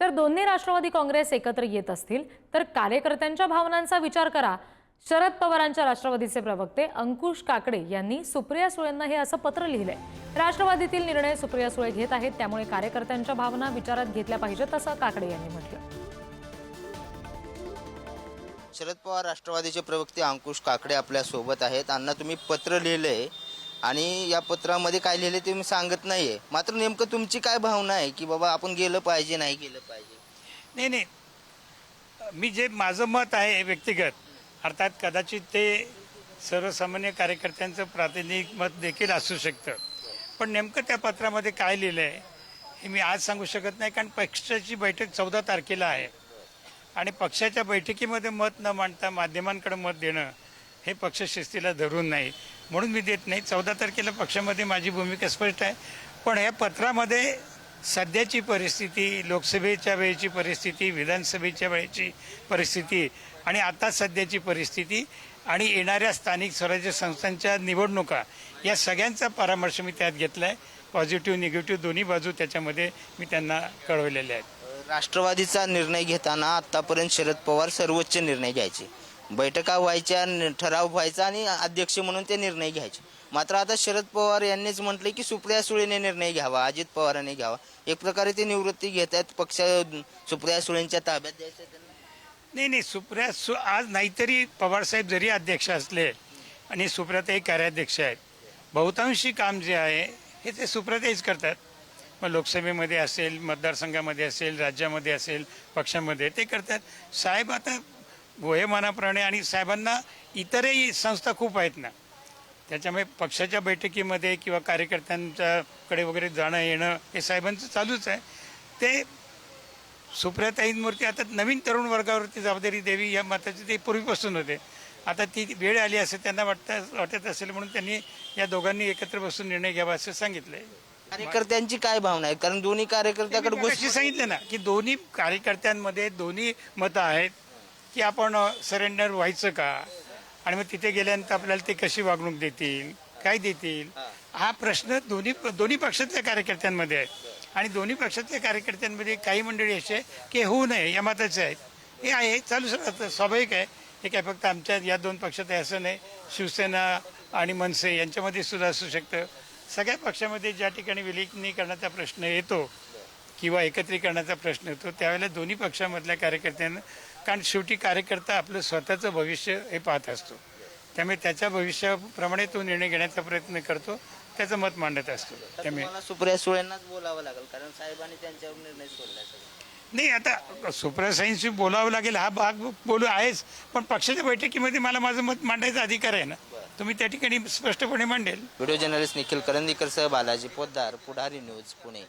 तर दोन्ही राष्ट्रवादी काँग्रेस एकत्र येत असतील तर कार्यकर्त्यांच्या भावनांचा विचार करा. शरद पवारांच्या राष्ट्रवादीचे प्रवक्ते अंकुश काकडे यांनी सुप्रिया सुळेंना हे असं पत्र लिहिलंय. राष्ट्रवादीतील निर्णय सुप्रिया सुळे घेत आहेत त्यामुळे कार्यकर्त्यांच्या भावना विचारात घेतल्या पाहिजेत असं काकडे यांनी म्हटलं शरद पवार राष्ट्रवादीचे प्रवक्ते अंकुश काकडे आपल्यासोबत आहेत. अण्णा तुम्ही पत्र लिहिलंय आणि या पत्रामध्ये काय लिहिले ते मी सांगत नाही आहे मात्र नेमकं तुमची काय भावना आहे की बाबा आपण गेलं पाहिजे नाही गेलं पाहिजे? नाही नाही. मी जे माझं मत आहे व्यक्तिगत अर्थात कदाचित ते सर्वसामान्य कार्यकर्त्यांचं प्रातिनिधिक मत देखील असू शकतं. पण नेमकं त्या पत्रामध्ये काय लिहिलं आहे हे मी आज सांगू शकत नाही कारण पक्षाची बैठक चौदा तारखेला आहे. आणि पक्षाच्या बैठकीमध्ये मत न मांडता माध्यमांकडे मत देणं हे पक्षशिस्तीला धरून नाही. म्हणून मी देत नाही. चौदा तारखेला पक्षामध्ये माझी भूमिका स्पष्ट आहे. पण या पत्रामध्ये सध्याची परिस्थिती लोकसभेच्या वेळेची परिस्थिती विधानसभेच्या वेळेची परिस्थिती आणि आता सध्याची परिस्थिती आणि येणाऱ्या स्थानिक स्वराज्य संस्थांच्या निवडणुका या सगळ्यांचा परामर्श मी त्यात घेतला आहे पॉझिटिव्ह निगेटिव्ह दोन्ही बाजू त्याच्यामध्ये मी त्यांना कळवलेल्या आहेत. राष्ट्रवादीचा निर्णय घेताना आत्तापर्यंत शरद पवार सर्वोच्च निर्णय घ्यायचे. बैठका व्हायच्या न- ठराव व्हायचा आणि अध्यक्ष म्हणून ते निर्णय घ्यायचे. मात्र आता शरद पवार यांनीच म्हटले की सुप्रिया सुळेने निर्णय घ्यावा अजित पवारांनी घ्यावा. एक प्रकारे ते निवृत्ती घेत आहेत पक्ष सुप्रिया सुळेंच्या ताब्यात द्यायचं. त्यांना नाही नाही सुप्रिया सु आज नाहीतरी पवारसाहेब जरी अध्यक्ष असले आणि सुप्रियाताई कार्याध्यक्ष आहेत बहुतांशी काम जे आहे हे ते सुप्रियाताईच करतात. मग लोकसभेमध्ये असेल मतदारसंघामध्ये असेल राज्यामध्ये असेल पक्षामध्ये ते करतात. साहेब आता वयोमानाप्रमाणे आणि साहेबांना इतरही संस्था खूप आहेत ना. त्याच्यामुळे पक्षाच्या बैठकीमध्ये किंवा कार्यकर्त्यांच्याकडे वगैरे जाणं येणं हे साहेबांचं चालूच आहे. ते सुप्रियाताईंवरती आता नवीन तरुण वर्गावरती जबाबदारी द्यावी या मताचे ते पूर्वीपासून होते. आता ती वेळ आली असं त्यांना वाटतं वाटत असेल म्हणून त्यांनी या दोघांनी एकत्र बसून निर्णय घ्यावा असं सांगितलंय. कार्यकर्त्यांची काय भावना आहे? कारण दोन्ही कार्यकर्त्याकडे मी घुस मगाशी सांगितलं ना की दोन्ही कार्यकर्त्यांमध्ये दोन्ही मतं आहेत. की आपण सरेंडर व्हायचं का? आणि मग तिथे गेल्यानंतर आपल्याला ते कशी वागणूक देतील? काय देतील? हा. प्रश्न दोन्ही दोन्ही पक्षातल्या कार्यकर्त्यांमध्ये आहे. आणि दोन्ही पक्षातल्या कार्यकर्त्यांमध्ये काही मंडळी असे की होऊ नये या मताचे आहेत. हे आहे चालूच राहतं स्वाभाविक आहे. हे काय फक्त आमच्या या दोन पक्षात आहे असं नाही. शिवसेना आणि मनसे यांच्यामध्ये सुद्धा असू शकतं. सगळ्या पक्षामध्ये ज्या ठिकाणी विलिनीकरणाचा प्रश्न येतो किंवा एकत्रीकरणाचा प्रश्न येतो त्यावेळेला दोन्ही पक्षामधल्या कार्यकर्त्यांना कारण शेवटी कार्यकर्ता आपलं स्वतःचं भविष्य हे पाहत असतो. त्यामुळे त्याच्या भविष्याप्रमाणे तो निर्णय घेण्याचा प्रयत्न करतो त्याचं मत मांडत असतो. त्यामुळे सुप्रिया सुळेंनाच बोलावं लागेल कारण साहेबांनी त्यांच्यावर निर्णय सगळा. नाही आता सुप्रियासाईंशी बोलावं लागेल हा भाग बोलू आहेच पण पक्षाच्या बैठकीमध्ये मला माझं मत मांडायचा अधिकार आहे ना. तुम्ही त्या ठिकाणी स्पष्टपणे मांडेल. व्हिडिओ जर्नलिस्ट निखिल करंदीकर सह बालाजी पोद्दार पुढारी न्यूज पुणे.